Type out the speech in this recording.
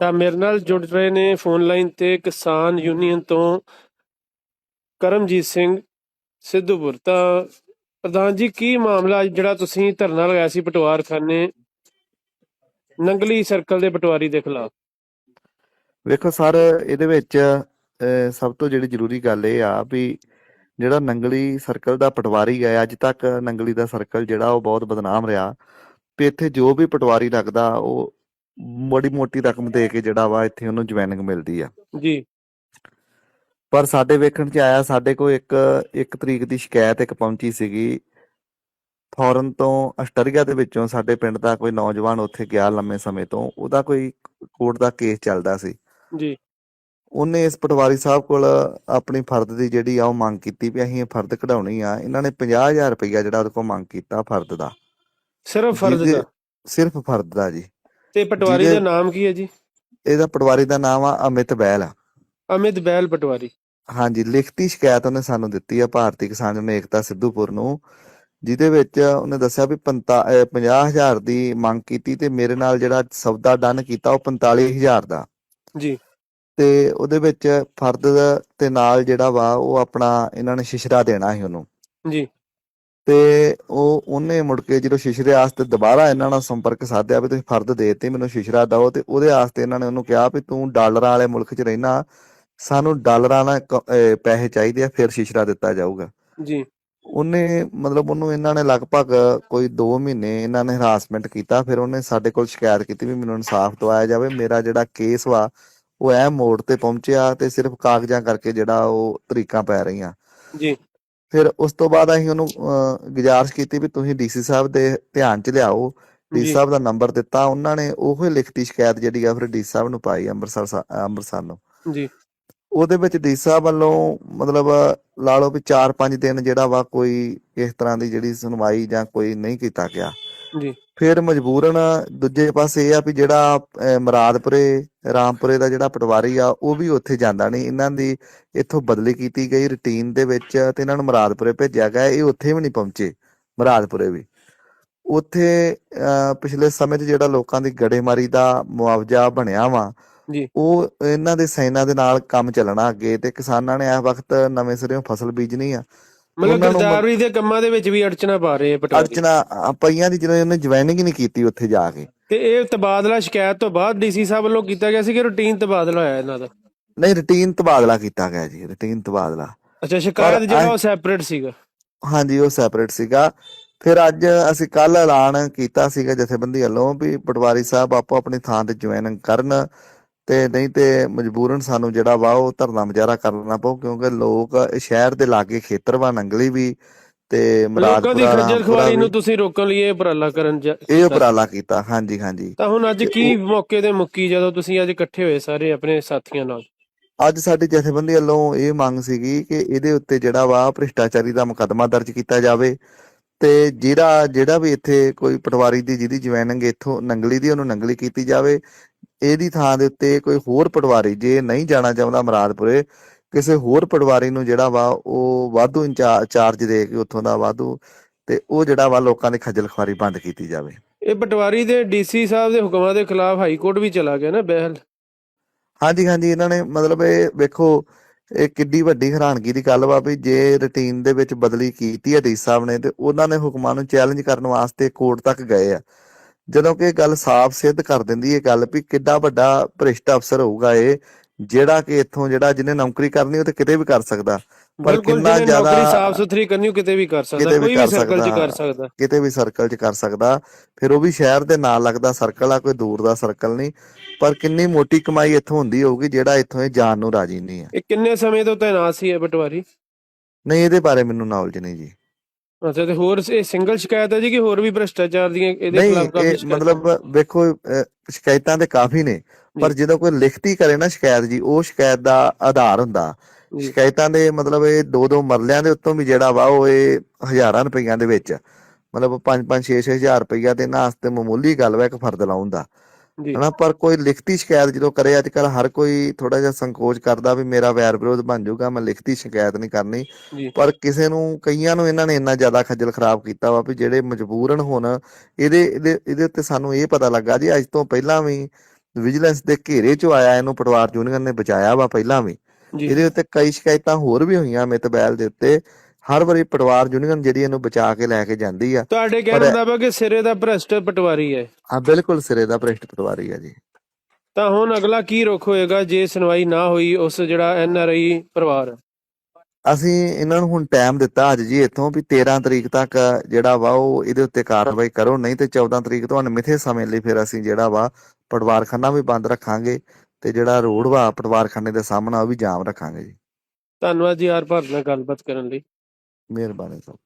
ਤਾਂ ਮੇਰੇ ਨਾਲ ਜੁੜ ਰਹੇ ਨੇ ਫੋਨ ਲਾਈਨ ਤੇ ਕਿਸਾਨ ਯੂਨੀਅਨ ਤੋਂ ਕਰਮਜੀਤ ਸਿੰਘ ਸਿੱਧੂਪੁਰ। ਤਾਂ ਪ੍ਰਧਾਨ ਜੀ ਕੀ ਮਾਮਲਾ ਜਿਹੜਾ ਤੁਸੀਂ ਧਰਨਾ ਲਗਾਇਆ ਸੀ ਪਟਵਾਰਖਾਨੇ? ਨੰਗਲੀ ਸਰਕਲ ਦੇ ਪਟਵਾਰੀ ਦੇ ਖਿਲਾਫ। ਵੇਖੋ ਸਰ ਇਹਦੇ ਵਿੱਚ ਸਭ ਤੋਂ ਜਿਹੜੀ ਜ਼ਰੂਰੀ ਗੱਲ ਇਹ ਆ ਵੀ ਜਿਹੜਾ ਨੰਗਲੀ ਸਰਕਲ ਦਾ ਪਟਵਾਰੀ ਹੈ ਅੱਜ ਤੱਕ ਨੰਗਲੀ ਦਾ ਸਰਕਲ ਜਿਹੜਾ ਉਹ ਬਹੁਤ ਬਦਨਾਮ ਰਿਹਾ। ਤੇ ਇੱਥੇ ਜੋ ਵੀ ਪਟਵਾਰੀ ਲੱਗਦਾ ਉਹ ਬੜੀ ਮੋਟੀ ਰਕਮ ਦੇ ਕੇ ਜਿਹੜਾ ਵਾ ਇੱਥੇ ਉਹਨੂੰ ਜੁਆਇਨਿੰਗ ਮਿਲਦੀ ਆ। ਜੀ। ਪਰ ਸਾਡੇ ਵੇਖਣ 'ਚ ਆਇਆ ਸਾਡੇ ਕੋਲ ਇੱਕ ਇੱਕ ਤਰੀਕ ਦੀ ਸ਼ਿਕਾਇਤ ਇੱਕ ਪਹੁੰਚੀ ਸੀਗੀ। ਫੌਰਨ ਤੋਂ ਆਸਟਰੀਆ ਦੇ ਵਿੱਚੋਂ ਸਾਡੇ ਪਿੰਡ ਦਾ ਕੋਈ ਨੌਜਵਾਨ ਉੱਥੇ ਗਿਆ ਲੰਮੇ ਸਮੇਂ ਤੋਂ। ਉਹਦਾ ਕੋਈ ਕੋਰਟ ਦਾ ਕੇਸ ਚੱਲਦਾ ਸੀ। ਜੀ। ਉਹਨੇ ਇਸ ਪਟਵਾਰੀ ਸਾਹਿਬ ਕੋਲ ਆਪਣੀ ਫਰਦ ਦੀ ਜਿਹੜੀ ਆ ਉਹ ਮੰਗ ਕੀਤੀ ਵੀ ਅਸੀਂ ਇਹ ਫਰਦ ਕਢਾਉਣੀ ਆ। ਇਹਨਾਂ ਨੇ 50000 ਰੁਪਇਆ ਜਿਹੜਾ ਉਹਦੇ ਕੋਲ ਮੰਗ ਕੀਤਾ ਫਰਦ ਦਾ। ਸਿਰਫ ਫਰਜ਼ ਜਿਹਦੇ- ਦਾ? ਸਿਰਫ ਫਰਦ ਦਾ ਜੀ। ਤੇ ਪਟਵਾਰੀ ਦਾ ਨਾਮ ਕੀ ਹੈ ਜੀ? ਇਹਦਾ ਪਟਵਾਰੀ ਦਾ ਨਾਮ ਆ ਅਮਿਤ ਬੈਲ ਆ। ਅਮਿਤ ਬੈਲ ਪਟਵਾਰੀ। ਹਾਂਜੀ ਲਿਖਤੀ ਸ਼ਿਕਾਇਤ ਉਹਨੇ ਸਾਨੂੰ ਦਿੱਤੀ ਆ ਭਾਰਤੀ ਕਿਸਾਨ ਜਨ ਏਕਤਾ ਸਿੱਧੂਪੁਰ ਨੂੰ ਜਿਹਦੇ ਵਿੱਚ ਉਹਨੇ ਦੱਸਿਆ ਵੀ 50000 ਦੀ ਮੰਗ ਕੀਤੀ ਤੇ ਮੇਰੇ ਨਾਲ ਜਿਹੜਾ ਸੌਦਾ ਡਨ ਕੀਤਾ ਉਹ 45000 ਦਾ। ਜੀ। ਤੇ ਉਹਦੇ ਵਿੱਚ ਫਰਦ ਤੇ ਨਾਲ ਜਿਹੜਾ ਵਾ ਉਹ ਆਪਣਾ ਇਹਨਾਂ ਨੇ ਸ਼ਿਸ਼ਰਾ ਦੇਣਾ ਸੀ ਉਹਨੂੰ। ਜੀ। ਤੇ ਉਹ ਉਹਨੇ ਮੁੜ ਕੇ ਜਦੋਂ ਸ਼ਿਸ਼ਰੇ ਵਾਸਤੇ ਦੁਬਾਰਾ ਇਹਨਾਂ ਨਾਲ ਸੰਪਰਕ ਸਾਧਿਆ ਵੀ ਤੁਸੀਂ ਫਰਦ ਦੇਤੇ ਮੈਨੂੰ ਸ਼ਿਸ਼ਰਾ ਦਿਓ ਤੇ ਉਹਦੇ ਵਾਸਤੇ ਇਹਨਾਂ ਨੇ ਉਹਨੂੰ ਕਿਹਾ ਵੀ ਤੂੰ ਡਾਲਰਾਂ ਵਾਲੇ ਮੁਲਕ 'ਚ ਰਹਿਣਾ ਸਾਨੂੰ ਡਾਲਰਾਂ ਨਾਲ ਪੈਸੇ ਚਾਹੀਦੇ ਆ ਫਿਰ ਸ਼ਿਸ਼ਰਾ ਦਿੱਤਾ ਜਾਊਗਾ। ਜੀ। ਉਹਨੇ ਮਤਲਬ ਉਹਨੂੰ ਇਹਨਾਂ ਨੇ ਲਗਭਗ ਕੋਈ 2 ਮਹੀਨੇ ਇਹਨਾਂ ਨੇ ਹਰਾਸਮੈਂਟ ਕੀਤਾ ਫਿਰ ਉਹਨੇ ਸਾਡੇ ਕੋਲ ਸ਼ਿਕਾਇਤ ਕੀਤੀ ਵੀ ਮੈਨੂੰ ਇਨਸਾਫ ਦਵਾਇਆ ਜਾਵੇ ਮੇਰਾ ਜਿਹੜਾ ਕੇਸ ਵਾ ਉਹ ਐ ਮੋੜ ਤੇ ਪਹੁੰਚਿਆ ਤੇ ਸਿਰਫ ਕਾਗਜ਼ਾਂ ਕਰਕੇ ਜਿਹੜਾ ਉਹ ਤਰੀਕਾਂ ਪੈ ਰਹੀਆਂ। ਜੀ। ਫਿਰ ਉਸ ਤੋਂ ਬਾਅਦ ਅਸੀਂ ਉਹਨੂੰ ਗੁਜ਼ਾਰਿਸ਼ ਕੀਤੀ ਵੀ ਤੁਸੀਂ ਡੀਸੀ ਸਾਹਿਬ ਦੇ ਧਿਆਨ 'ਚ ਲਿਆਓ। ਡੀਸੀ ਸਾਹਿਬ ਦਾ ਨੰਬਰ ਦਿੱਤਾ ਉਹਨਾਂ ਨੇ ਉਹੋ ਹੀ ਲਿਖਤੀ ਸ਼ਿਕਾਇਤ ਜਿਹੜੀ ਆ ਫਿਰ ਡੀਸੀ ਸਾਹਿਬ ਨੂੰ ਪਾਈ ਅੰਮ੍ਰਿਤਸਰ ਅੰਮ੍ਰਿਤਸਰ ਨੂੰ। ਜੀ। ਉਹਦੇ ਵਿੱਚ ਡੀ ਸਾਹਿਬ ਵੱਲੋਂ ਮਤਲਬ ਲਾ ਲਓ ਵੀ 4-5 ਦਿਨ ਜਿਹੜਾ ਵਾ ਕੋਈ ਇਸ ਤਰ੍ਹਾਂ ਦੀ ਜਿਹੜੀ ਸੁਣਵਾਈ ਜਾਂ ਕੋਈ ਨਹੀਂ ਕੀਤਾ ਗਿਆ। ਜੀ। ਫਿਰ ਮਜਬੂਰਨ ਦੂਜੇ ਪਾਸੇ ਇਹ ਆ ਵੀ ਜਿਹੜਾ ਅਹ, ਮੁਰਾਦਪੁਰੇ ਰਾਮਪੁਰੇ ਦਾ ਜਿਹੜਾ ਪਟਵਾਰੀ ਆ ਉਹ ਵੀ ਉੱਥੇ ਜਾਂਦਾ ਨਹੀਂ। ਇਹਨਾਂ ਦੀ ਇੱਥੋਂ ਬਦਲੀ ਕੀਤੀ ਗਈ ਰੁਟੀਨ ਦੇ ਵਿੱਚ ਤੇ ਇਹਨਾਂ ਨੂੰ ਮੁਰਾਦਪੁਰੇ ਭੇਜਿਆ ਗਿਆ। ਇਹ ਉੱਥੇ ਵੀ ਨਹੀਂ ਪਹੁੰਚੇ ਮੁਰਾਦਪੁਰੇ ਵੀ। ਉੱਥੇ ਅਹ, ਪਿਛਲੇ ਸਮੇਂ 'ਚ ਜਿਹੜਾ ਲੋਕਾਂ ਦੀ ਗੜੇਮਾਰੀ ਦਾ ਮੁਆਵਜ਼ਾ ਬਣਿਆ ਵਾ ਜੀ। ਉਹ ਇਹਨਾਂ ਦੇ ਸੈਨਾ ਦੇ ਨਾਲ ਕੰਮ ਚੱਲਣਾ ਅੱਗੇ ਤੇ ਕਿਸਾਨਾਂ ਨੇ ਇਸ ਵਕਤ ਨਵੇਂ ਸਿਰਿਓਂ ਫਸਲ ਬੀਜਣੀ ਆ। ਮਤਲਬ ਗਰਦਾਵਰੀ ਦੇ ਕੰਮਾਂ ਦੇ ਵਿੱਚ ਵੀ ਅੜਚਨਾ ਪਾ ਰਹੇ ਆ ਪਟਵਾਰੀ। ਅਰਚਨਾ ਅ, ਪਈਆਂ ਦੀ ਜਦੋਂ ਉਹਨੇ ਜੁਆਇਨਿੰਗ ਨਹੀਂ ਕੀਤੀ ਉੱਥੇ ਜਾ ਕੇ। ਤੇ ਇਹ ਤਬਾਦਲਾ ਸ਼ਿਕਾਇਤ ਤੋਂ ਬਾਅਦ ਡੀਸੀ ਸਾਹਿਬ ਵੱਲੋਂ ਕੀਤਾ ਗਿਆ ਸੀ ਕਿ ਰੂਟੀਨ ਤਬਾਦਲਾ ਹੋਇਆ ਇਹਨਾਂ ਦਾ? ਨਹੀਂ ਰੁਟੀਨ ਤਬਾਦਲਾ ਕੀਤਾ ਗਿਆ ਜੀ ਰੁਟੀਨ ਤਬਾਦਲਾ। ਅੱਛਾ ਸ਼ਿਕਾਇਤ ਜਿਹੜਾ ਉਹ ਸੈਪਰੇਟ ਸੀਗਾ? ਹਾਂਜੀ ਉਹ ਸੈਪਰੇਟ ਸੀਗਾ। ਫਿਰ ਅੱਜ ਅਸੀਂ ਕੱਲ ਐਲਾਨ ਕੀਤਾ ਸੀਗਾ ਜਥੇਬੰਦੀ ਵੱਲੋਂ ਵੀ ਪਟਵਾਰੀ ਸਾਹਿਬ ਆਪੋ ਆਪਣੀ ਥਾਂ ਤੇ ਜੁਆਇਨਿੰਗ ਕਰਨ। ਤੇ ਨਹੀਂ ਤੇ ਮਜਬੂਰਨ ਸਾਨੂੰ ਜਿਹੜਾ ਵਾ ਉਹ ਧਰਨਾ ਮੁਜ਼ਾਹਰਾ ਕਰਨਾ ਪਊ ਕਿਉਂਕਿ ਲੋਕ ਸ਼ਹਿਰ ਦੇ ਲਾਗੇ ਖੇਤਰ ਵਾ ਨੰਗਲੀ ਵੀ ਤੇ ਲੋਕਾਂ ਦੀ ਮੁਰਾਦਪੁਰਾ ਖੱਜਲ ਖੁਆਰੀ ਨੂੰ ਤੁਸੀਂ ਰੋਕਣ ਲਈ ਇਹ ਉਪਰਾਲਾ ਕਰਨ ਇਹ ਉਪਰਾਲਾ ਕੀਤਾ ਹਾਂਜੀ ਹਾਂਜੀ। ਤਾਂ ਹੁਣ ਅੱਜ ਕੀ ਮੌਕੇ ਤੇ ਮੁੱਕੀ ਜਦੋਂ ਤੁਸੀਂ ਅੱਜ ਇਕੱਠੇ ਹੋਏ ਸਾਰੇ ਆਪਣੇ ਸਾਥੀਆਂ ਨਾਲ? ਅੱਜ ਸਾਡੀ ਜਥੇਬੰਦੀ ਵੱਲੋਂ ਇਹ ਮੰਗ ਸੀਗੀ ਕਿ ਇਹਦੇ ਉੱਤੇ ਜਿਹੜਾ ਵਾ ਭ੍ਰਿਸ਼ਟਾਚਾਰੀ ਦਾ ਮੁਕੱਦਮਾ ਦਰਜ ਕੀਤਾ ਜਾਵੇ ਤੇ ਜਿਹੜਾ ਜਿਹੜਾ ਵੀ ਇੱਥੇ ਕੋਈ ਪਟਵਾਰੀ ਦੀ ਜਿਹਦੀ ਜੁਆਇਨਿੰਗ ਇੱਥੋਂ ਨੰਗਲੀ ਦੀ ਉਹਨੂੰ ਨੰਗਲੀ ਕੀਤੀ ਜਾਵੇ ਇਹਦੀ ਥਾਂ ਦੇ ਉੱਤੇ ਕੋਈ ਹੋਰ ਪਟਵਾਰੀ ਜੇ ਨਹੀਂ ਜਾਣਾ ਚਾਹੁੰਦਾ ਮੁਰਾਦਪੁਰੇ ਕਿਸੇ ਹੋਰ ਪਟਵਾਰੀ ਨੂੰ ਜਿਹੜਾ ਵਾ ਉਹ ਵਾਧੂ ਚਾਰਜ ਦੇ ਕੇ ਉੱਥੋਂ ਦਾ ਵਾਧੂ ਤੇ ਉਹ ਜਿਹੜਾ ਵਾ ਲੋਕਾਂ ਦੀ ਖੱਜਲ ਖੁਆਰੀ ਬੰਦ ਕੀਤੀ ਜਾਵੇ। ਇਹ ਪਟਵਾਰੀ ਦੇ ਡੀਸੀ ਸਾਹਿਬ ਦੇ ਹੁਕਮਾਂ ਦੇ ਖਿਲਾਫ ਹਾਈ ਕੋਰਟ ਵੀ ਚਲਾ ਗਿਆ ਨਾ ਬਹਿਲ। ਹਾਂਜੀ ਹਾਂਜੀ ਇਹਨਾਂ ਨੇ ਮਤਲਬ ਇਹ ਵੇਖੋ ਇਹ ਕਿੱਡੀ ਵੱਡੀ ਹੈਰਾਨਗੀ ਦੀ ਗੱਲ ਵਾ ਵੀ ਜੇ ਰੁਟੀਨ ਦੇ ਵਿੱਚ ਬਦਲੀ ਕੀਤੀ ਹੈ ਡੀ ਸਾਹਿਬ ਨੇ ਤੇ ਉਹਨਾਂ ਨੇ ਹੁਕਮਾਂ ਨੂੰ ਚੈਲੰਜ ਕਰਨ ਵਾਸਤੇ ਕੋਰਟ ਤੱਕ ਗਏ ਆ। ਜਦੋਂ ਕਿ ਇਹ ਗੱਲ ਸਾਫ਼ ਸਿੱਧ ਕਰ ਦਿੰਦੀ ਇਹ ਗੱਲ ਵੀ ਕਿੱਡਾ ਵੱਡਾ ਭ੍ਰਿਸ਼ਟ ਅਫਸਰ ਹੋਊਗਾ ਇਹ ਜਿਹੜਾ ਕਿ ਇੱਥੋਂ ਜਿਹੜਾ ਜਿਹਨੇ ਨੌਕਰੀ ਕਰਨੀ ਉਹ ਤੇ ਕਿਤੇ ਵੀ ਕਰ ਸਕਦਾ। ਪਰ ਕਿੰਨਾ ਜਿਹਨੇ ਨੌਕਰੀ ਜ਼ਿਆਦਾ ਸਾਫ਼ ਸੁਥਰੀ ਕਰਨੀ ਉਹ ਕਿਤੇ ਵੀ ਕਰ ਸਕਦਾ ਕੋਈ ਵੀ ਸਰਕਲ 'ਚ। ਕਰ ਸਕਦਾ। ਕਿਤੇ ਵੀ ਸਰਕਲ 'ਚ ਕਰ ਸਕਦਾ ਫਿਰ ਉਹ ਵੀ ਸ਼ਹਿਰ ਦੇ ਨਾਲ ਲੱਗਦਾ ਸਰਕਲ ਆ ਕੋਈ ਦੂਰ ਦਾ ਸਰਕਲ ਨਹੀਂ ਪਰ ਕਿੰਨੀ ਮੋਟੀ ਕਮਾਈ ਇੱਥੋਂ ਹੁੰਦੀ ਹੋਊਗੀ ਜਿਹੜਾ ਇੱਥੋਂ ਇਹ ਜਾਣ ਨੂੰ ਰਾਜੀ ਨਹੀਂ ਆ ਇਹ ਕਿੰਨੇ ਸਮੇਂ ਤੋਂ ਤੈਨਾਤ ਸੀ ਇਹ ਪਟਵਾਰੀ? ਨਹੀਂ ਇਹਦੇ ਬਾਰੇ ਮੈਨੂੰ ਨੌਲੇਜ ਨਹੀਂ ਜੀ। ਅੱਛਾ ਤੇ ਹੋਰ ਇਹ ਸਿੰਗਲ ਸ਼ਿਕਾਇਤ ਹੈ ਜੀ ਕਿ ਹੋਰ ਵੀ ਭ੍ਰਿਸ਼ਟਾਚਾਰ ਦੀਆਂ ਇਹਦੇ ਨਹੀਂ ਖਿਲਾਫ ਕਾਫੀ ਸ਼ਿਕਾਇਤਾਂ? ਮਤਲਬ ਵੇਖੋ ਸ਼ਿਕਾਇਤਾਂ ਤੇ ਕਾਫੀ ਨੇ ਪਰ। ਜਦੋਂ ਕੋਈ ਲਿਖਤੀ ਕਰੇ ਨਾ ਸ਼ਿਕਾਇਤ ਜੀ ਉਹ ਸ਼ਿਕਾਇਤ ਦਾ ਆਧਾਰ ਹੁੰਦਾ। ਸ਼ਿਕਾਇਤਾਂ ਦੇ ਮਤਲਬ ਇਹ ਦੋ ਦੋ ਮਰਲਿਆਂ ਦੇ ਉੱਤੋਂ ਵੀ ਜਿਹੜਾ ਵਾ ਉਹ ਇਹ ਹਜ਼ਾਰਾਂ ਰੁਪਈਆਂ ਦੇ ਵਿੱਚ। ਮਤਲਬ 5-5 6-6000 ਰੁਪਈਆ ਤੇ ਇਹਨਾਂ ਵਾਸਤੇ ਮਾਮੂਲੀ ਗੱਲ ਵਾ ਇੱਕ ਫਰਦ ਲਾਉਣ ਦਾ। ਹਨਾ ਪਰ ਕੋਈ ਲਿਖਤੀ ਸ਼ਿਕਾਇਤ ਜਦੋਂ ਕਰੇ ਅੱਜ ਕੱਲ ਹਰ ਕੋਈ ਥੋੜਾ ਜਿਹਾ ਸੰਕੋਚ ਕਰਦਾ ਵੀ ਮੇਰਾ ਵੈਰ ਵਿਰੋਧ ਬਣ ਜਾਊਗਾ ਮੈਂ ਲਿਖਤੀ ਸ਼ਿਕਾਇਤ ਨਹੀਂ ਕਰਨੀ। ਪਰ ਕਿਸੇ ਨੂੰ ਕਈਆਂ ਨੂੰ ਇਹਨਾਂ ਨੇ ਇੰਨਾ ਜ਼ਿਆਦਾ ਖੱਜਲ ਖਰਾਬ ਕੀਤਾ ਵਾ ਵੀ ਜਿਹੜੇ ਮਜਬੂਰਨ ਹੁਣ ਇਹਦੇ ਇਹਦੇ ਇਹਦੇ ਉੱਤੇ ਸਾਨੂੰ ਇਹ ਪਤਾ ਲੱਗਾ ਜੀ ਅੱਜ ਤੋਂ ਪਹਿਲਾਂ ਵੀ ਵਿਜੀਲੈਂਸ ਦੇ ਘੇਰੇ 'ਚੋਂ ਆਇਆ ਇਹਨੂੰ ਪਟਵਾਰ ਯੂਨੀਅਨ ਨੇ ਬਚਾਇਆ ਵਾ ਪਹਿਲਾਂ ਵੀ। ਇਹਦੇ ਉੱਤੇ ਕਈ ਸ਼ਿਕਾਇਤਾਂ ਹੋਰ ਵੀ ਹੋਈਆਂ ਮਿਤਬੈਲ ਦੇ ਉੱਤੇ। ਹਰ ਵਾਰੀ ਪਟਵਾਰ ਯੂਨੀਅਨ ਜਿਹੜੀ ਇਹਨੂੰ ਬਚਾ ਕੇ ਲੈ ਕੇ ਜਾਂਦੀ ਆ ਤੁਹਾਡੇ ਕਹਿਣ ਪਰ- ਮੁਤਾਬਕ ਇਹ ਸਿਰੇ ਦਾ ਭ੍ਰਸ਼ਟ ਪਟਵਾਰੀ ਹੈ। ਆ ਬਿਲਕੁਲ ਸਿਰੇ ਦਾ ਭ੍ਰਿਸ਼ਟ ਪਟਵਾਰੀ ਆ ਜੀ। ਤਾਂ ਹੁਣ ਅਗਲਾ ਕੀ ਰੁਖ ਹੋਏਗਾ ਜੇ ਸੁਣਵਾਈ ਨਾ ਹੋਈ ਉਸ ਜਿਹੜਾ ਐਨ ਆਰ ਆਈ ਪਰਿਵਾਰ? ਹੈ? ਅਸੀਂ ਇਹਨਾਂ ਨੂੰ ਹੁਣ ਟਾਈਮ ਦਿੱਤਾ ਅੱਜ ਜੀ ਇੱਥੋਂ ਵੀ 13 ਤਰੀਕ ਤੱਕ ਜਿਹੜਾ ਵਾ ਉਹ ਇਹਦੇ ਉੱਤੇ ਕਾਰਵਾਈ ਕਰੋ ਨਹੀਂ ਤੇ 14 ਤਰੀਕ ਤੋਂ ਅਣਮਿੱਥੇ ਸਮੇਂ ਲਈ ਫਿਰ ਅਸੀਂ ਜਿਹੜਾ ਵਾ ਪਟਵਾਰਖਾਨਾ ਵੀ ਬੰਦ ਰੱਖਾਂਗੇ ਤੇ ਜਿਹੜਾ ਰੋਡ ਵਾ ਪਟਵਾਰਖਾਨੇ ਦੇ ਸਾਹਮਣੇ ਉਹ ਵੀ ਜਾਮ ਰੱਖਾਂਗੇ ਜੀ। ਧੰਨਵਾਦ ਜੀ ਆਰ ਭਾਰਤ ਨਾਲ ਗੱਲਬਾਤ ਕਰਨ ਲਈ। ਮਿਹਰਬਾਨੀ ਸਭ